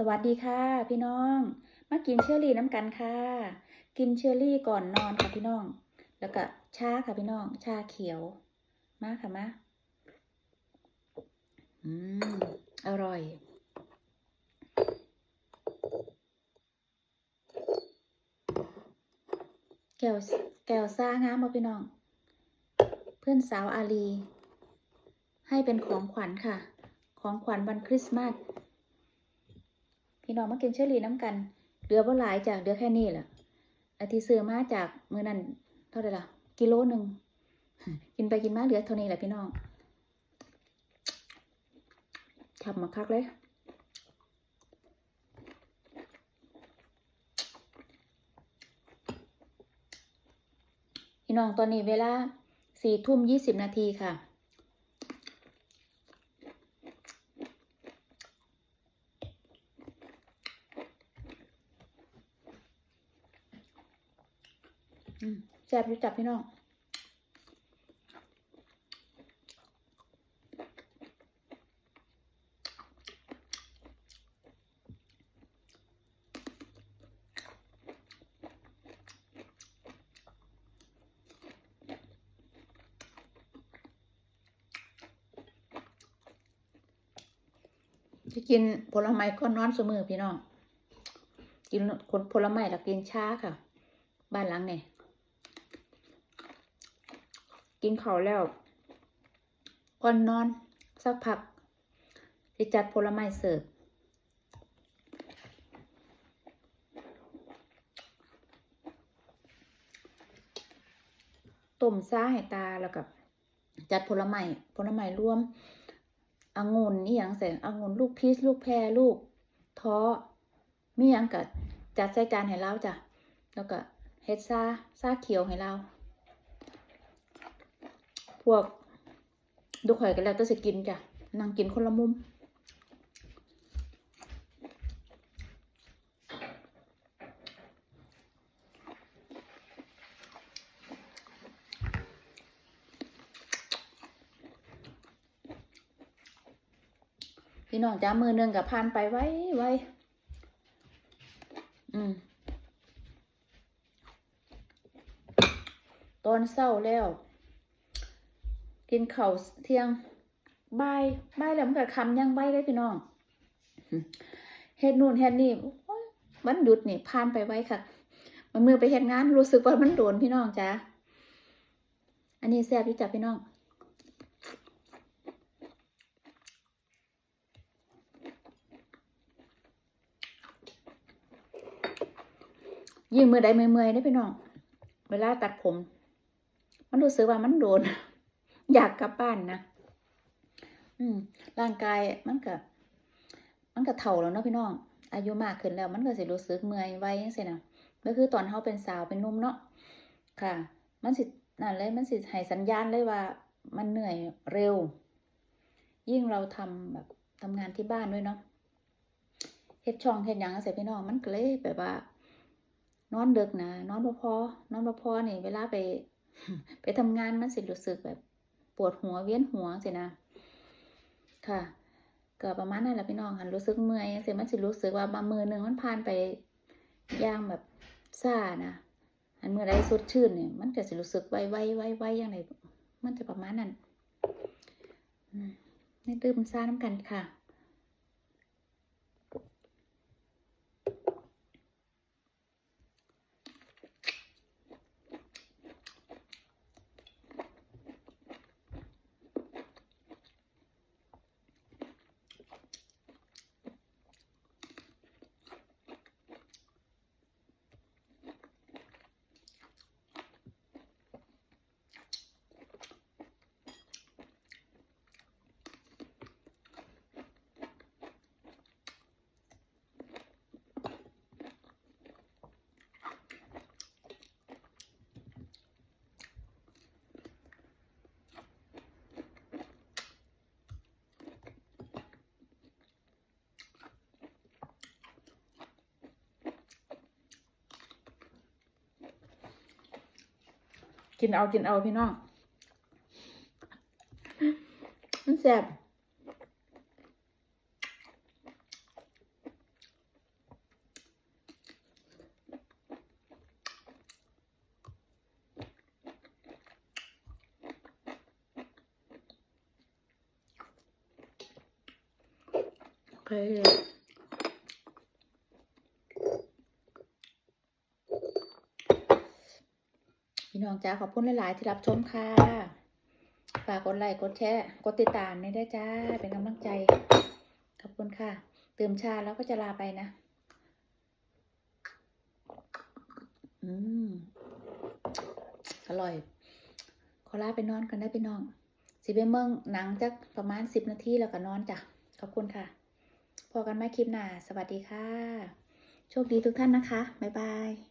สวัสดีค่ะ พี่น้อง มากินเชอรี่น้ำกันค่ะ กินเชอรี่ก่อนนอนค่ะพี่น้อง แล้วก็ชาค่ะพี่น้อง ชาเขียว มาค่ะมาอืมอร่อยแก้วแก้วซ่างามมาพี่น้อง เพื่อนสาวอาลี ให้เป็นของขวัญค่ะ ของขวัญวันคริสต์มาส พี่น้องมากินเชอรี่น้ำกันเหลือบ่หลายจากเหลือแค่นี้แหละอาทิซื้อมาจากมื้อนั้นเท่าไหร่ล่ะ กิโลหนึ่งกินไปกินมาเหลือเท่านี้แหละพี่น้องขับมาคักเลยพี่น้องตอนนี้เวลาสี่ทุ่มยี่สิบนาทีค่ะ แซ่บอยู่จับพี่น้องจะกินผลไม้ก้อนอนเสมอพี่น้อง กินคนผลไม้แล้วกินช้าค่ะ บ้านหลังเนี่ย กินข้าวแล้วก่อนนอน สักพักจะจัดผลไม้เสิร์ฟต้มซ่าให้ตาแล้วกับจัดผลไม้ผลไม้รวมองุ่นนี่อย่างใส่องุ่นลูกพีชลูกแพรลูกท้อมีหยังกับจัดใส่จานให้เราจ้ะแล้วก็เฮ็ดซาซาเขียวให้เรา พวกดูข่อยกันแล้วต้องสิกินจ้ะนั่งกินคนละมุมพี่น้องจ้ามือหนึ่งกับผ่านไปไว้ไว้อืมตอนเศร้าแล้ว กินข้าวเที่ยงบายบายแล้วมันก็คำยังบ่ายเลยพี่น้องเฮ็ดนู่นเฮ็ดนี่มันหยุดนี่ผ่านไปไว้ค่ะมันมือไปเฮ็ดงาน รู้สึกว่ามันโดนพี่น้องจ้าอันนี้แซ่บพี่จับพี่น้องยิ่งมือใดมือเมื่อยได้พี่น้อง เวลาตัดผม มันรู้สึกว่ามันโดน อยากกลับบ้านนะอืม ร่างกายมันก็มันก็เฒ่าแล้วเนาะพี่น้อง อายุมากขึ้นแล้วมันก็สิรู้สึกเมื่อยไว้จังซี่นะก็คือตอนเฮาเป็นสาวเป็นนุ่มเนาะค่ะ มันสินั่นเลยมันสิให้สัญญาณเลยว่า มันเหนื่อยเร็ว ยิ่งเราทำแบบทำงานที่บ้านด้วยเนาะเฮ็ดช่องเฮ็ดหยังจังซี่พี่น้องมันก็เลยแบบว่า นอนดึกนะนอนบ่พอนอนบ่พอนี่เวลาไป ไปทำงานมันสิรู้สึกแบบ ปวดหัวเวียนหัวสินะ ค่ะก็ประมาณนั้นแหละพี่น้องค่ะรู้สึกเมื่อยเสร็จมันสิรู้สึกว่าบางมือหนึ่งมันผ่านไปย่างแบบซ่านะอันมือไรสดชื่นเนี่ยมันก็สิรู้สึกไวไวไวไวอย่างไรมันจะประมาณนั้นในี่ดื่มซ่าน้ำกันค่ะ กินเอากินเอาพี่น้องมันแสบ可以。Okay. พี่น้องจ้าขอบคุณหลาย ๆ ที่รับชมค่ะ ฝากกดไลค์กดแชร์กดติดตามนี่ได้จ้า เป็นกำลังใจ ขอบคุณค่ะเติมชาแล้วก็จะลาไปนะ อืม อร่อย ขอลาไปนอนกันได้พี่น้อง สิไปเมืองหนังจักประมาณสิบนาทีแล้วก็นอนจ้ะ ขอบคุณค่ะ พอกันไหมคลิปหน้า สวัสดีค่ะ โชคดีทุกท่านนะคะ บ๊ายบาย